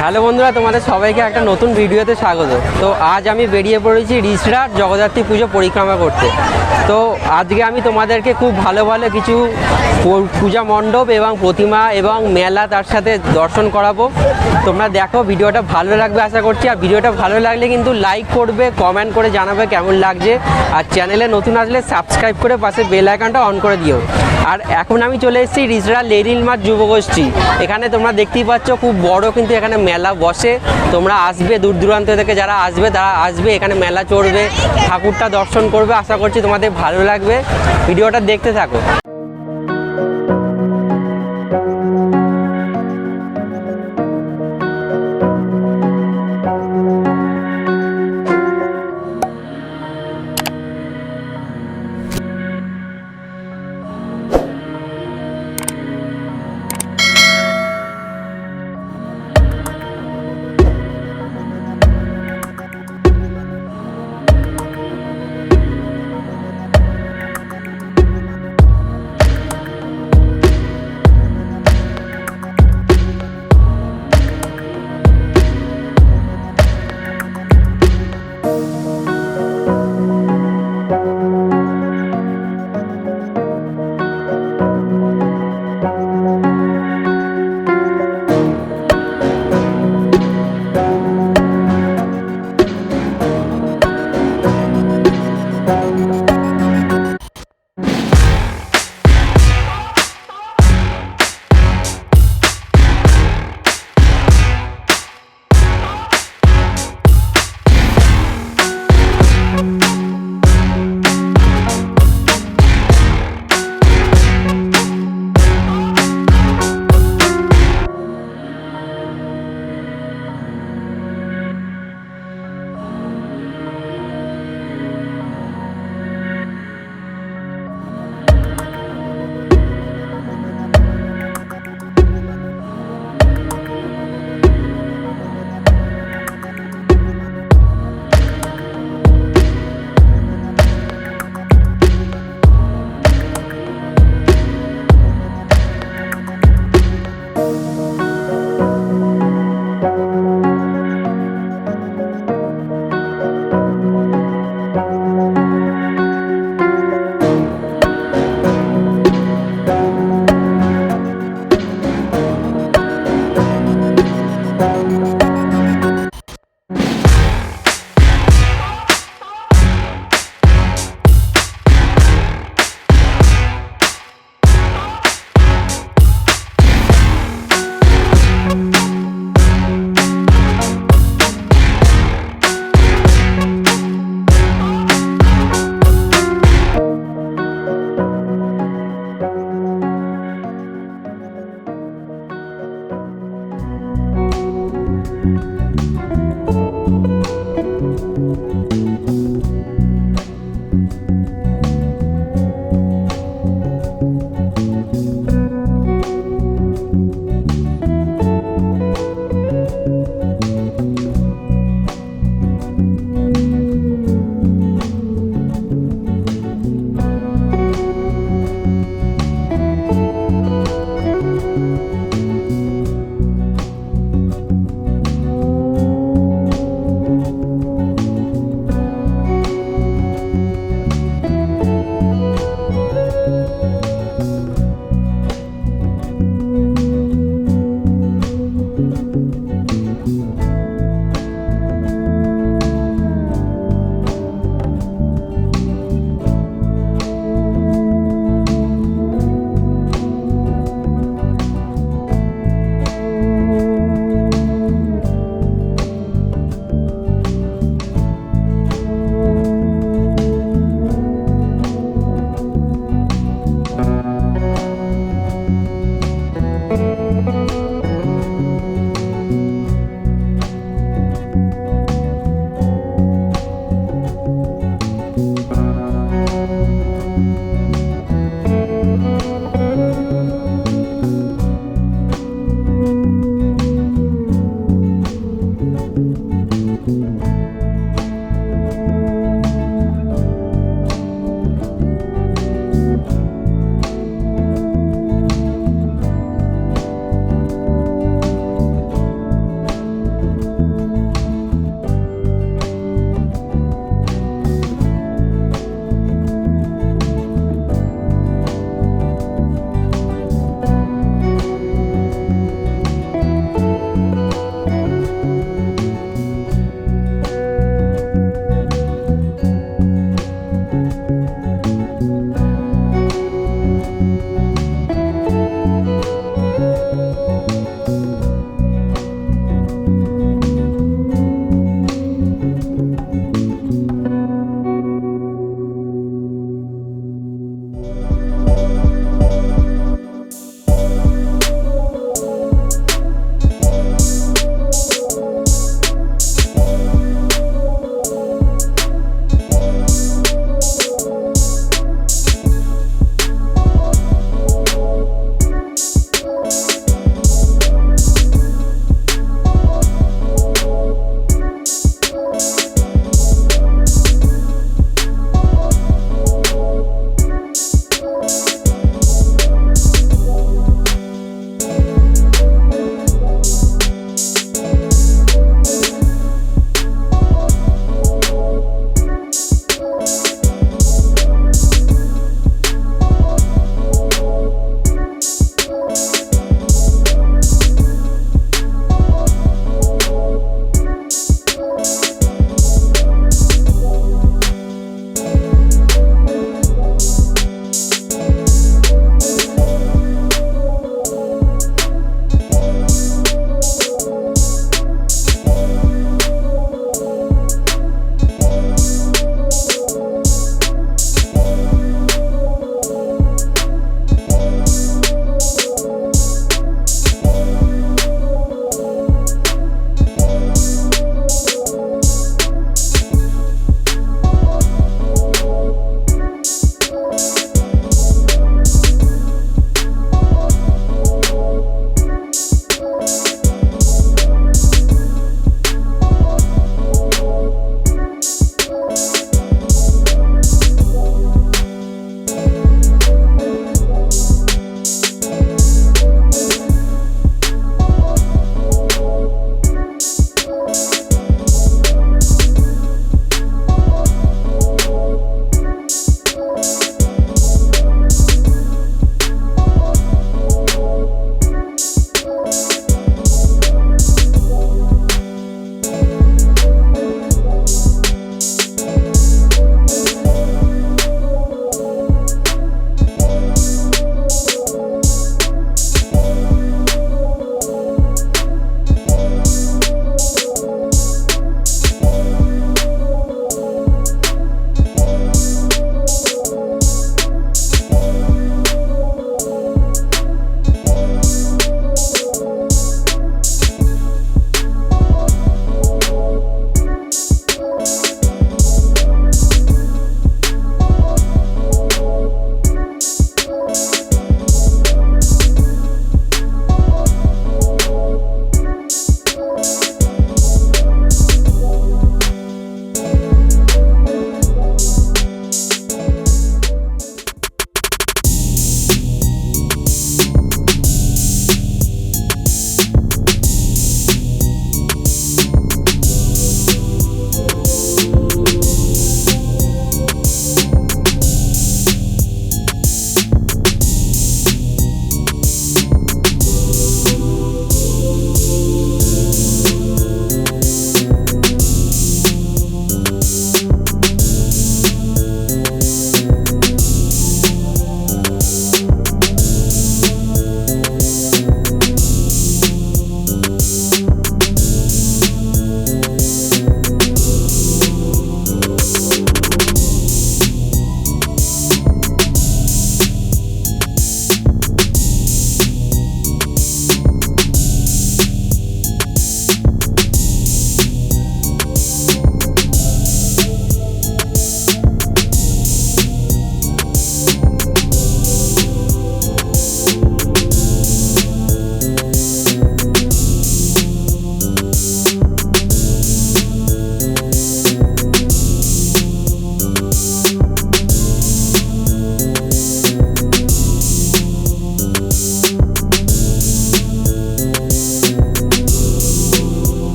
Hello বন্ধুরা, তোমাদের সবাইকে একটা নতুন ভিডিওতে স্বাগত। তো আজ আমি বেরিয়ে পড়েছি রিসরাট জগদ্ধাত্রী পুজো পরিক্রমা করতে। তো আজকে আমি তোমাদেরকে খুব ভালো ভালো কিছু পূজা মণ্ডপ এবং প্রতিমা এবং মেলা তার সাথে দর্শন করাবো। তোমরা দেখো, ভিডিওটা ভালো লাগবে আশা করছি। আর ভিডিওটা ভালো লাগলে কিন্তু লাইক করবে কমেন্ট করে জানাবে কেমন লাগছে। আর চ্যানেলে নতুন আসলে সাবস্ক্রাইব করে পাশে বেল আইকনটা অন করে দিও। আর এখন আমি চলে এসেছি রিজরা লেরিল মাঠ যুবগোষ্ঠী। এখানে তোমরা দেখতেই পাচ্ছ, খুব বড় কিন্তু এখানে মেলা বসে, তোমরা আসবে দূর দূরান্ত থেকে যারা আসবে, তারা আসবে, এখানে মেলা চড়বে, ঠাকুরটা দর্শন করবে, আশা করছি তোমাদের ভালো লাগবে। ভিডিওটা দেখতে থাকো।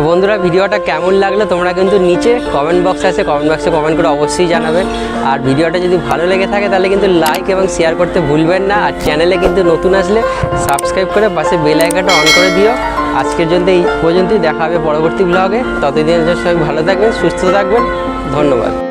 তো বন্ধুরা, ভিডিওটা কেমন লাগল তোমরা কিন্তু নিচে কমেন্ট বক্স আছে কমেন্ট বক্সে কমেন্ট করে অবশ্যই জানাবে। আর ভিডিওটা যদি ভালো লেগে থাকে, তাহলে কিন্তু লাইক এবং শেয়ার করতে ভুলবেন না। আর চ্যানেলে কিন্তু নতুন আসলে সাবস্ক্রাইব করে পাশে বেল অন করে দিও। আজকের জন্য এই পর্যন্তই, দেখা হবে পরবর্তী ব্লগে ততদিন সবাই ভালো থাকবেন, সুস্থ থাকবেন। ধন্যবাদ।